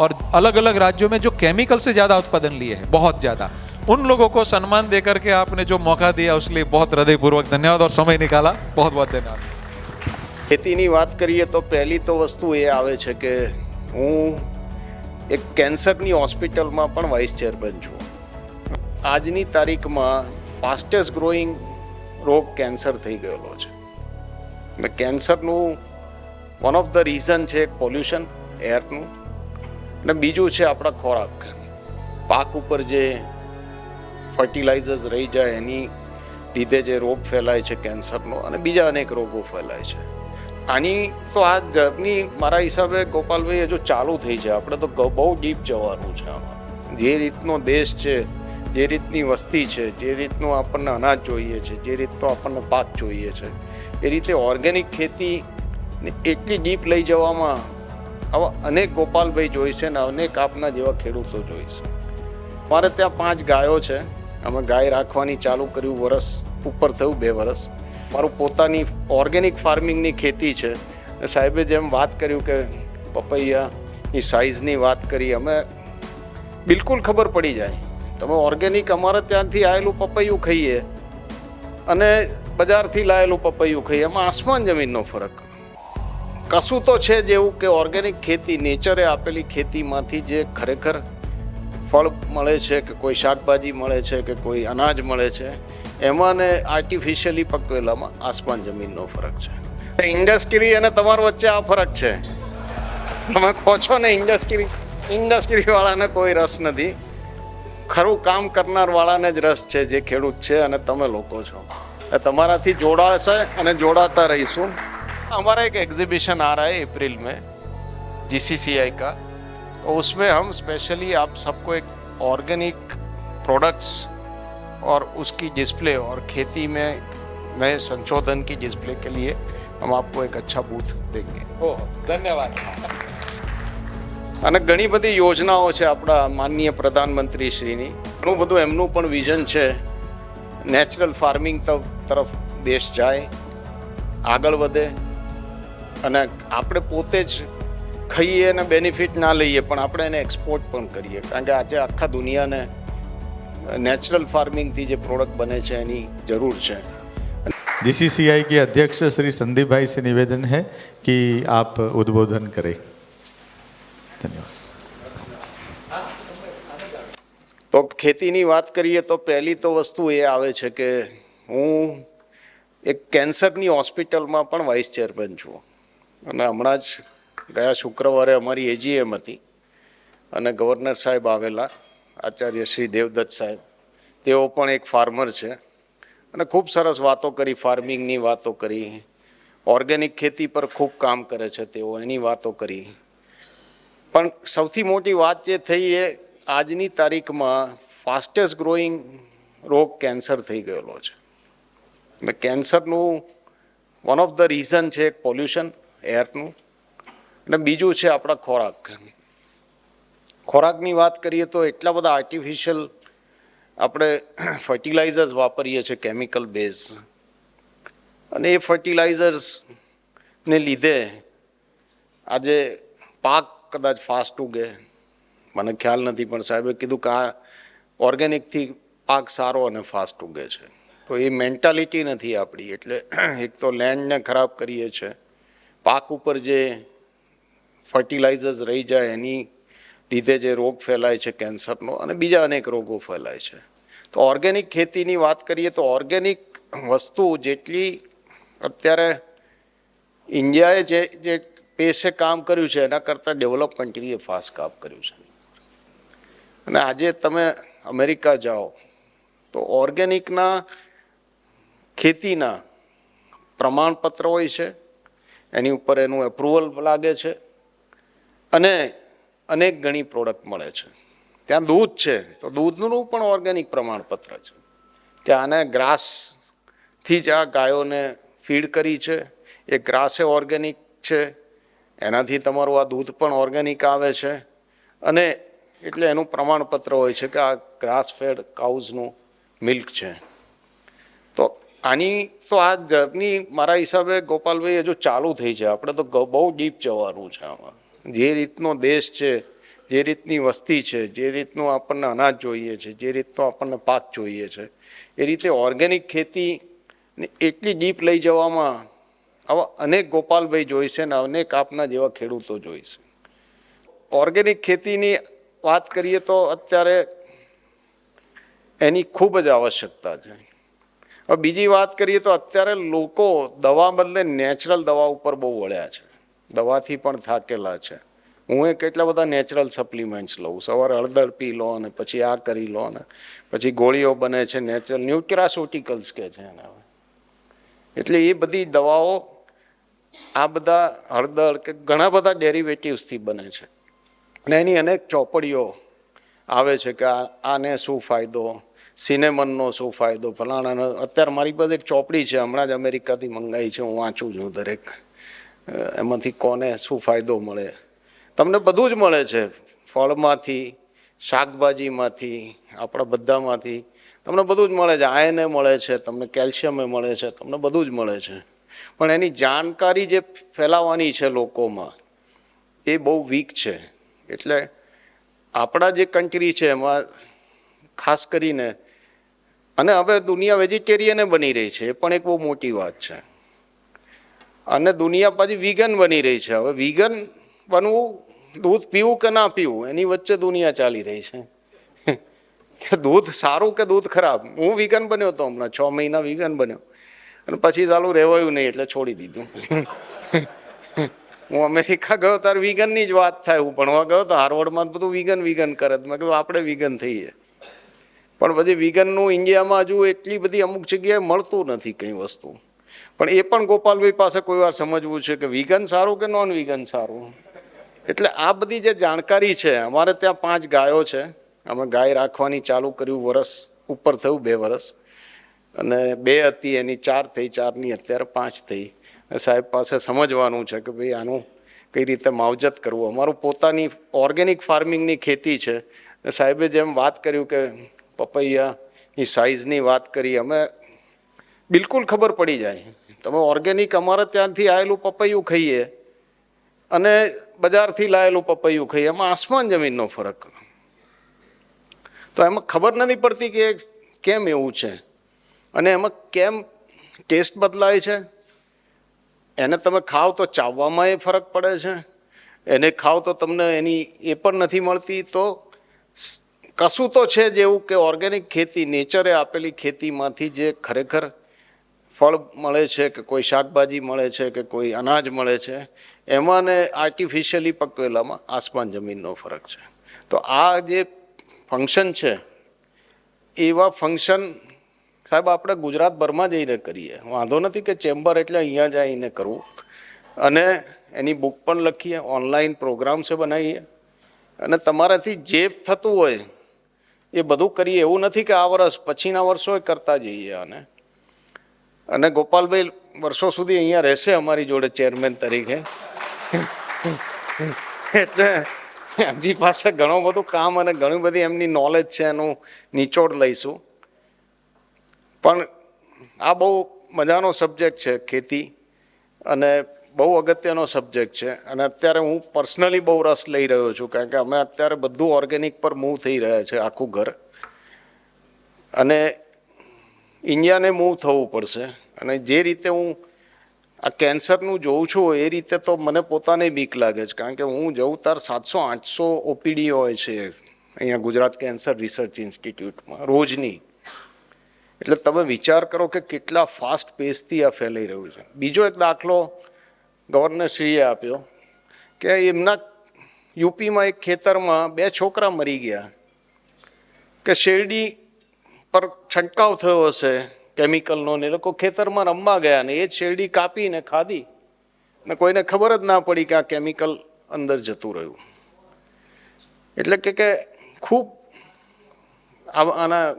और अलग अलग राज्यों में जो केमिकल से ज़्यादा उत्पादन लिए हैं बहुत ज़्यादा उन लोगों को सम्मान दे करके आपने जो मौका दिया उसके लिए बहुत हृदयपूर्वक धन्यवाद और समय निकाला बहुत बहुत धन्यवाद ખેતીની વાત કરીએ તો પહેલી તો વસ્તુ એ આવે છે કે હું એક કેન્સરની હોસ્પિટલમાં પણ વાઇસ ચેરમેન છું આજની તારીખમાં ફાસ્ટેસ્ટ ગ્રોઈંગ રોગ કેન્સર થઈ ગયેલો છે અને કેન્સરનું વન ઓફ ધ રીઝન છે એક પોલ્યુશન એરનું અને બીજું છે આપણા ખોરાક. પાક ઉપર જે ફર્ટિલાઇઝર્સ રહી જાય, એની લીધે જે રોગ ફેલાય છે, કેન્સરનો અને બીજા અનેક રોગો ફેલાય છે. આની તો આ જર્ની મારા હિસાબે ગોપાલભાઈ હજુ ચાલુ થઈ છે આપણે તો બહુ ડીપ જવાનું છે આમાં. જે રીતનો દેશ છે, જે રીતની વસ્તી છે, જે રીતનું આપણને અનાજ જોઈએ છે, જે રીતનો આપણને પાક જોઈએ છે, એ રીતે ઓર્ગેનિક ખેતી એટલી ડીપ લઈ જવામાં આવા અનેક ગોપાલભાઈ જોઈશે ને અનેક આપના જેવા ખેડૂતો જોઈશે મારે ત્યાં પાંચ ગાયો છે. અમે ગાય રાખવાની ચાલુ કર્યું વરસ ઉપર થયું બે વરસ. મારું પોતાની ઓર્ગેનિક ફાર્મિંગની ખેતી છે. સાહેબે જેમ વાત કર્યું કે પપૈયાની સાઇઝની વાત કરી, અમે બિલકુલ ખબર પડી જાય. તમે ઓર્ગેનિક અમારે ત્યાંથી આવેલું પપૈયું ખાઈએ અને બજારથી લાયેલું પપૈયું ખાઈએ, એમાં આસમાન જમીનનો ફરક. કશું તો છે જેવું કે ઓર્ગેનિક ખેતી નેચરે આપેલી ખેતીમાંથી જે ખરેખર ફળ મળે છે કે કોઈ શાકભાજી મળે છે કે કોઈ અનાજ મળે છે એમાં ને આર્ટિફિશિયલી પકવેલામાં આસમાન જમીનનો ફરક છે. ઇન્ડસ્ટ્રી અને તમારો વચ્ચે આ ફરક છે. તમે કહો છો ને ઇન્ડસ્ટ્રી ઇન્ડસ્ટ્રીવાળાને કોઈ રસ નથી. ખરું, કામ કરનારવાળાને જ રસ છે, જે ખેડૂત છે અને તમે લોકો છો. એ તમારાથી જોડાશે અને જોડાતા રહીશું. हमारा एक एग्जीबिशन आ रहा है अप्रैल में जीसीसीआई का तो उसमें हम स्पेशली आप सबको एक ऑर्गेनिक प्रोडक्ट्स और उसकी डिस्प्ले और खेती में नए संशोधन की डिस्प्ले के लिए हम आपको एक अच्छा बूथ देंगे ઓહો ધન્યવાદ અને ઘણી બધી યોજનાઓ છે આપણા માનનીય પ્રધાનમંત્રી શ્રીની ઘણું બધું એમનું પણ વિઝન છે નેચરલ ફાર્મિંગ તરફ દેશ જાય આગળ વધે અને આપણે પોતે જ ખાઈએ અને બેનિફિટ ના લઈએ પણ આપણે એને એક્સપોર્ટ પણ કરીએ કારણ કે આજે આખા દુનિયાને નેચરલ ફાર્મિંગથી જે પ્રોડક્ટ બને છે એની જરૂર છે जीसीसीआई के अध्यक्ष श्री संदीप भाई से निवेदन है कि आप उद्बोधन करें धन्यवाद તો ખેતીની વાત કરીએ તો પહેલી તો વસ્તુ એ આવે છે કે હું એક કેન્સરની હોસ્પિટલમાં પણ વાઇસ ચેરમેન છું અને હમણાં જ ગયા શુક્રવારે અમારી એજીએમ હતી અને ગવર્નર સાહેબ આવેલા, આચાર્ય શ્રી દેવદત્ત સાહેબ. તેઓ પણ એક ફાર્મર છે અને ખૂબ સરસ વાતો કરી ફાર્મિંગની વાતો કરી. ઓર્ગેનિક ખેતી પર ખૂબ કામ કરે છે તેઓ, એની વાતો કરી. પણ સૌથી મોટી વાત જે થઈ એ આજની તારીખમાં ફાસ્ટેસ્ટ ગ્રોઈંગ રોગ કેન્સર થઈ ગયેલો છે. અને કેન્સરનું વન ઓફ ધ રીઝન છે એક પોલ્યુશન એરનું. અને બીજું છે આપણા ખોરાક. ખોરાકની વાત કરીએ તો એટલા બધા આર્ટિફિશિયલ આપણે ફર્ટિલાઇઝર્સ વાપરીએ છીએ કેમિકલ બેઝ અને એ ફર્ટિલાઇઝર્સને લીધે આજે પાક કદાચ ફાસ્ટ ઉગે. મને ખ્યાલ નથી, પણ સાહેબે કીધું કે આ ઓર્ગેનિકથી પાક સારો અને ફાસ્ટ ઉગે છે. તો એ મેન્ટાલિટી નથી આપણી. એટલે એક તો લેન્ડને ખરાબ કરીએ છીએ પાક ઉપર જે ફર્ટિલાઇઝર્સ રહી જાય, એની લીધે જે રોગ ફેલાય છે, કેન્સરનો અને બીજા અનેક રોગો ફેલાય છે. તો ઓર્ગેનિક ખેતીની વાત કરીએ તો ઓર્ગેનિક વસ્તુ જેટલી અત્યારે ઇન્ડિયાએ જે જે પેસે કામ કર્યું છે, એના કરતાં ડેવલપ કન્ટ્રીએ ફાસ્ટ કામ કર્યું છે? અને આજે તમે અમેરિકા જાઓ, તો ઓર્ગેનિકના ખેતીના પ્રમાણપત્ર હોય છે એની ઉપર એનું એપ્રુવલ લાગે છે અને અનેક ઘણી પ્રોડક્ટ મળે છે. ત્યાં દૂધ છે. તો દૂધનું પણ ઓર્ગેનિક પ્રમાણપત્ર છે. કે આને ગ્રાસથી જ આ ગાયોને ફીડ કરી છે. એ ગ્રાસે ઓર્ગેનિક છે. એનાથી તમારું આ દૂધ પણ ઓર્ગેનિક આવે છે. અને એટલે એનું પ્રમાણપત્ર હોય છે કે આ ગ્રાસ ફેડ કાઉઝનું મિલ્ક છે. તો આની તો આ જર્ની મારા હિસાબે ગોપાલભાઈ હજુ ચાલુ થઈ છે. આપણે તો બહુ ડીપ જવાનું છે આમાં. જે રીતનો દેશ છે, જે રીતની વસ્તી છે, જે રીતનું આપણને અનાજ જોઈએ છે, જે રીતનો આપણને પાક જોઈએ છે, એ રીતે ઓર્ગેનિક ખેતી એટલી ડીપ લઈ જવામાં આવા અનેક ગોપાલભાઈ જોઈશે ને અનેક આપના જેવા ખેડૂતો જોઈશે ઓર્ગેનિક ખેતીની વાત કરીએ તો અત્યારે એની ખૂબ જ આવશ્યકતા છે. હવે બીજી વાત કરીએ તો અત્યારે લોકો દવા બદલે નેચરલ દવા ઉપર બહુ વળ્યા છે. દવાથી પણ થાકેલા છે. હું એ કેટલા બધા નેચરલ સપ્લિમેન્ટ્સ લઉં. સવારે હળદર પી લો અને પછી આ કરી લો ને પછી ગોળીઓ બને છે નેચરલ ન્યુટ્રાસોટિકલ્સ કે છે એને એટલે એ બધી દવાઓ આ બધા હળદર કે ઘણા બધા ડેરિવેટિવ્સથી બને છે. અને એની અનેક ચોપડીઓ આવે છે કે આને શું ફાયદો? સિનેમનનો શું ફાયદો? ફલાણાનો. અત્યારે મારી પાસે એક ચોપડી છે, હમણાં જ અમેરિકાથી મંગાવી છે, હું વાંચું છું દરેક. એમાંથી કોને શું ફાયદો મળે? તમને બધું જ મળે છે. ફળમાંથી, શાકભાજીમાંથી, આપણા બધામાંથી. તમને બધું જ મળે છે. આયને મળે છે, તમને કેલ્શિયમે મળે છે, તમને બધું જ મળે છે. પણ એની જાણકારી જે ફેલાવવાની છે લોકોમાં, એ બહુ વીક છે. એટલે આપણા જે કન્ટ્રી છે, એમાં ખાસ કરીને અને હવે દુનિયા વેજીટેરિયને બની રહી છે, એ પણ એક બહુ મોટી વાત છે. અને દુનિયા પાછી વિગન બની રહી છે. હવે વિગન બનવું, દૂધ પીવું કે ના પીવું, એની વચ્ચે દુનિયા ચાલી રહી છે. કે દૂધ સારું કે દૂધ ખરાબ? હું વિગન બન્યો હતો હમણાં, છ મહિના વિગન બન્યો. અને પછી ચાલુ રહેવાયું નહીં એટલે છોડી દીધું. હું અમેરિકા ગયો ત્યારે વિગનની જ વાત થાય, હું ભણવા ગયો તો હાર્વર્ડમાં તો બધું વિગન વિગન કરે મેં કીધું, આપણે વિગન થઈએ. પણ પછી વિગનનું ઇન્ડિયામાં હજુ એટલી બધી અમુક જગ્યાએ મળતું નથી કંઈ વસ્તુ. પણ એ પણ ગોપાલભાઈ પાસે કોઈ વાર સમજવું છે કે વિગન સારું કે નોન વિગન સારું? એટલે આ બધી જે જાણકારી છે, અમારે ત્યાં પાંચ ગાયો છે. અમે ગાય રાખવાની ચાલુ કર્યું વરસ, ઉપર થયું બે વરસ. અને બે હતી, એની ચાર થઈ, ચારની અત્યારે પાંચ થઈ. સાહેબ પાસે સમજવાનું છે કે ભાઈ આનું કઈ રીતે માવજત કરવું. અમારું પોતાની ઓર્ગેનિક ફાર્મિંગની ખેતી છે. સાહેબે જેમ વાત કર્યું કે પપૈયાની સાઇઝની વાત કરી, અમે બિલકુલ ખબર પડી જાય. તમે ઓર્ગેનિક અમારે ત્યાંથી આવેલું પપૈયું ખાઈએ અને બજારથી લાયેલું પપૈયું ખાઈએ, એમાં આસમાન જમીનનો ફરક. તો એમાં ખબર નથી પડતી કે કેમ એવું છે. અને એમાં કેમ ટેસ્ટ બદલાય છે. એને તમે ખાઓ તો ચાવવામાં એ ફરક પડે છે. એને ખાઓ તો તમને એની એ પણ નથી મળતી તો કશું તો છે જેવું કે ઓર્ગેનિક ખેતી નેચરે આપેલી ખેતીમાંથી જે ખરેખર ફળ મળે છે કે કોઈ શાકભાજી મળે છે કે કોઈ અનાજ મળે છે એમાં ને આર્ટિફિશિયલી પકવેલામાં આસમાન જમીનનો ફરક છે. તો આ જે ફંક્શન છે, એવા ફંક્શન સાહેબ આપણે ગુજરાતભરમાં જઈને કરીએ. વાંધો નથી કે ચેમ્બર એટલે અહીંયા જઈને કરવું. અને એની બુક પણ લખીએ ઓનલાઈન પ્રોગ્રામ્સે બનાવીએ. અને તમારાથી જે થતું હોય એ બધું કરીએ એવું નથી કે આ વર્ષ પછીના વર્ષોએ કરતા જઈએ આને. અને ગોપાલભાઈ વર્ષો સુધી અહીંયા રહેશે અમારી જોડે ચેરમેન તરીકે. એટલે એમની પાસે ઘણું બધું કામ અને ઘણી બધી એમની નોલેજ છે, એનું નિચોડ લઈશું. પણ આ બહુ મજાનો સબ્જેક્ટ છે ખેતી. અને બહુ અગત્યનો સબ્જેક્ટ છે અને અત્યારે હું પર્સનલી બહુ રસ લઈ રહ્યો છું કારણ કે અમે અત્યારે બધું ઓર્ગેનિક પર મૂવ થઈ રહ્યા છે આખું ઘર. અને ઇન્ડિયાને મૂવ થવું પડશે અને જે રીતે હું આ કેન્સરનું જોઉં છું એ રીતે તો મને પોતાને બીક લાગે છે કારણ કે હું જઉં તાર સાતસો આઠસો ઓપીડી હોય છે અહીંયા ગુજરાત કેન્સર રિસર્ચ ઇન્સ્ટિટ્યૂટમાં રોજની. એટલે તમે વિચાર કરો કે કેટલા ફાસ્ટ પેસથી આ ફેલાઈ રહ્યું છે. બીજો એક દાખલો ગવર્નરશ્રીએ આપ્યો કે એમના યુપીમાં એક ખેતરમાં બે છોકરા મરી ગયા. કે શેરડી પર છંટકાવ થયો હશે, કેમિકલનો ને એ લોકો ખેતરમાં રમવા ગયા ને એ જ શેરડી કાપીને ખાધી. ને કોઈને ખબર જ ના પડી કે આ કેમિકલ અંદર જતું રહ્યું. એટલે કે કે ખૂબ આના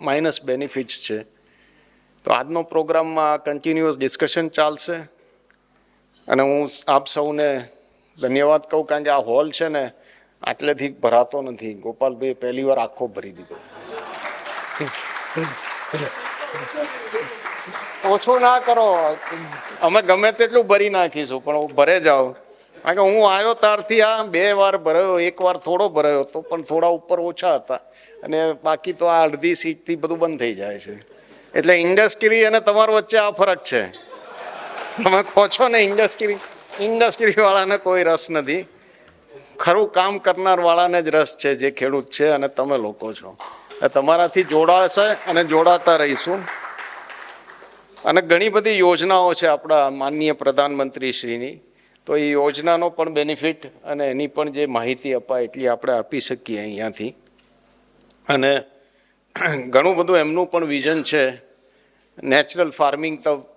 માઇનસ બેનિફિટ્સ છે. તો આજનો પ્રોગ્રામમાં કન્ટિન્યુઅસ ડિસ્કશન ચાલશે. અને હું આપ સૌને ધન્યવાદ કહું કારણ કે આ હોલ છે ને, આટલેથી ભરાતો નથી. ગોપાલભાઈ પહેલી વાર આખો ભરી દીધો. ઓછો ના કરો. અમે ગમે તેટલું ભરી નાખીશું, પણ ભરે જાઓ કારણ કે હું આવ્યો ત્યારથી આ બે વાર ભરાયો, એક વાર થોડો ભરાયો હતો પણ થોડા ઉપર ઓછા હતા. અને બાકી તો આ અડધી સીટથી બધું બંધ થઈ જાય છે. એટલે ઇન્ડસ્ટ્રી અને તમારો વચ્ચે આ ફરક છે. તમે કહો છો ને ઇન્ડસ્ટ્રી ઇન્ડસ્ટ્રી વાળાને કોઈ રસ નથી. ખરું, કામ કરનાર વાળાને જ રસ છે, જે ખેડૂત છે, અને તમે લોકો છો. તમારાથી જોડાશે અને જોડાતા રહીશું. અને ઘણી બધી યોજનાઓ છે આપણા માનનીય પ્રધાનમંત્રી શ્રીની તો એ યોજનાનો પણ બેનિફિટ અને એની પણ જે માહિતી અપાય એટલી આપણે આપી શકીએ અહીંયાથી. અને ઘણું બધું એમનું પણ વિઝન છે. નેચરલ ફાર્મિંગ તરફ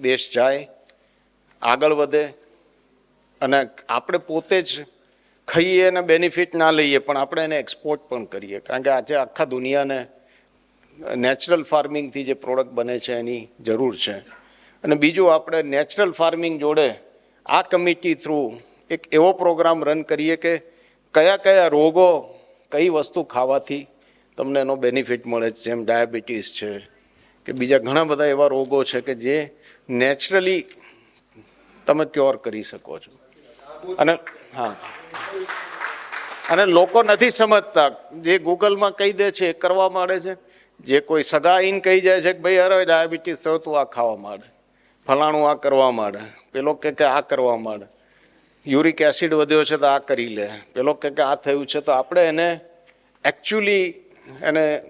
દેશ જાય, આગળ વધે, અને આપણે પોતે જ ખાઈએ અને બેનિફિટ ના લઈએ, પણ આપણે એને એક્સપોર્ટ પણ કરીએ. કારણ કે આજે આખા દુનિયાને નેચરલ ફાર્મિંગથી જે પ્રોડક્ટ બને છે એની જરૂર છે. અને બીજું આપણે નેચરલ ફાર્મિંગ જોડે આ કમિટી થ્રુ એક એવો પ્રોગ્રામ રન કરીએ કે કયા કયા રોગો કઈ વસ્તુ ખાવાથી તમને એનો બેનિફિટ મળે છે, જેમ ડાયાબિટીસ છે કે બીજા ઘણા બધા એવા રોગો છે કે જે નેચરલી તમે ક્યોર કરી શકો છો. અને હા. અને લોકો નથી સમજતા જે ગૂગલમાં કહી દે છે, એ કરવા માંડે છે. જે કોઈ સગા ઈન કહી જાય છે કે ભાઈ અરે ડાયાબિટીસ થયો તું આ ખાવા માંડે. ફલાણું આ કરવા માંડે. પેલો કે કે આ કરવા માંડે. યુરિક એસિડ વધ્યો છે તો આ કરી લે. પેલો કે આ થયું છે તો આપણે એને એકચ્યુઅલી એને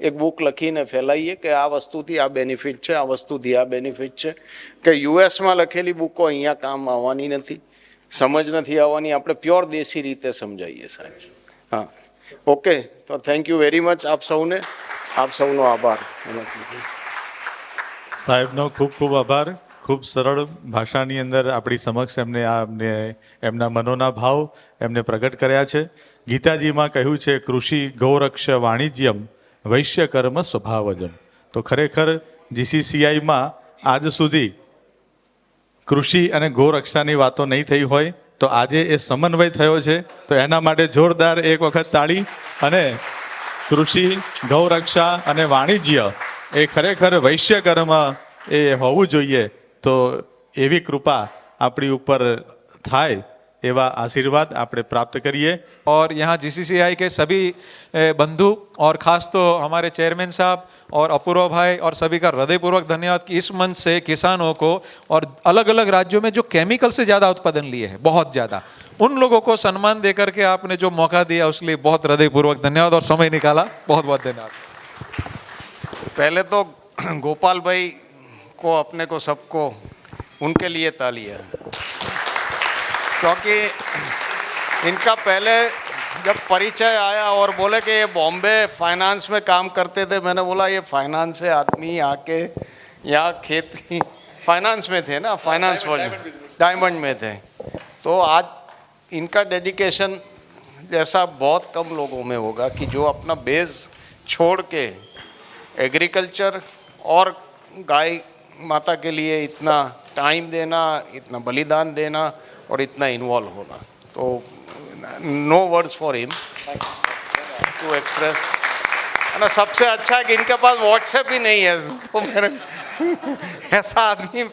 એક બુક લખીને ફેલાવીએ કે આ વસ્તુથી આ બેનિફિટ છે, આ વસ્તુથી આ બેનિફિટ છે. કે યુએસમાં લખેલી બુકો અહીંયા કામ આવવાની નથી, સમજ નથી આવવાની. આપણે પ્યોર દેશી રીતે સમજાવીએ સાહેબ. હા. ઓકે તો થેન્ક યુ વેરી મચ આપ સૌને. આપ સૌનો આભાર. સાહેબનો ખૂબ ખૂબ આભાર. ખૂબ સરળ ભાષાની અંદર આપણી સમક્ષ એમને આ એમના મનોના ભાવ એમને પ્રગટ કર્યા છે. ગીતાજીમાં કહ્યું છે, કૃષિ ગૌરક્ષ વાણિજ્યમ વૈશ્ય કર્મ સ્વભાવજમ તો ખરેખર જીસીસીઆઈમાં આજ સુધી કૃષિ અને ગૌરક્ષાની વાતો નહીં થઈ હોય, તો આજે એ સમન્વય થયો છે. તો એના માટે જોરદાર એક વખત તાળી અને કૃષિ, ગૌરક્ષા અને વાણિજ્ય એ ખરેખર વૈશ્ય કર્મ એ હોવું જોઈએ. તો એવી કૃપા આપણી ઉપર થાય એવા આશીર્વાદ આપણે પ્રાપ્ત કરીએ और यहाँ जीसीसीआई के सभी ए, बंधु और खास तो हमारे चेयरमैन साहब और अपूर्व भाई और सभी का हृदयपूर्वक धन्यवाद कि इस मंच से किसानों को और अलग अलग राज्यों में जो केमिकल से ज़्यादा उत्पादन लिए हैं बहुत ज़्यादा उन लोगों को सम्मान दे करके आपने जो मौका दिया उसके लिए बहुत हृदयपूर्वक धन्यवाद और समय निकाला बहुत बहुत धन्यवाद पहले तो गोपाल भाई को अपने को सबको उनके लिए तालियां क्योंकि इनका पहले जब परिचय आया और बोले कि ये बॉम्बे फाइनेंस में काम करते थे, मैंने बोला, ये फाइनेंस से आदमी आके यहाँ खेती फाइनेंस में थे ना फाइनेंस वाले डायमंड में थे। तो आज इनका डेडिकेशन जैसा बहुत कम लोगों में होगा कि जो अपना बेस छोड़ के एग्रीकल्चर और गाय माता के लिए इतना टाइम देना, इतना बलिदान देना और इतना इन्वॉल्व होना। तो no words for him to express ना सबसे अच्छा है कि इनके पास व्हाट्सएप ही नहीं है। तो मेरे ऐसा आदमी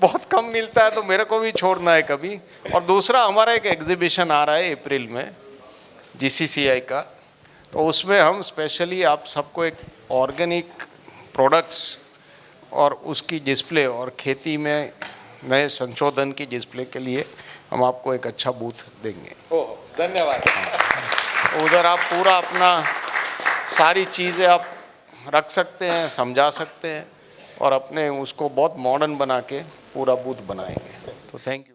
बहुत कम मिलता है तो मेरे को भी छोड़ना है कभी। और दूसरा हमारा एक एग्जीबिशन आ रहा है अप्रैल में जीसीसीआई का। तो उसमें हम स्पेशली आप सबको एक ऑर्गेनिक प्रोडक्ट्स और उसकी डिस्प्ले और खेती में नए संशोधन की डिस्प्ले के लिए हम आपको एक अच्छा बूथ देंगे। धन्यवाद। उधर आप पूरा अपना सारी चीज़ें आप रख सकते हैं समझा सकते हैं और अपने उसको बहुत मॉडर्न बना के पूरा बूथ बनाएँगे। तो थैंक यू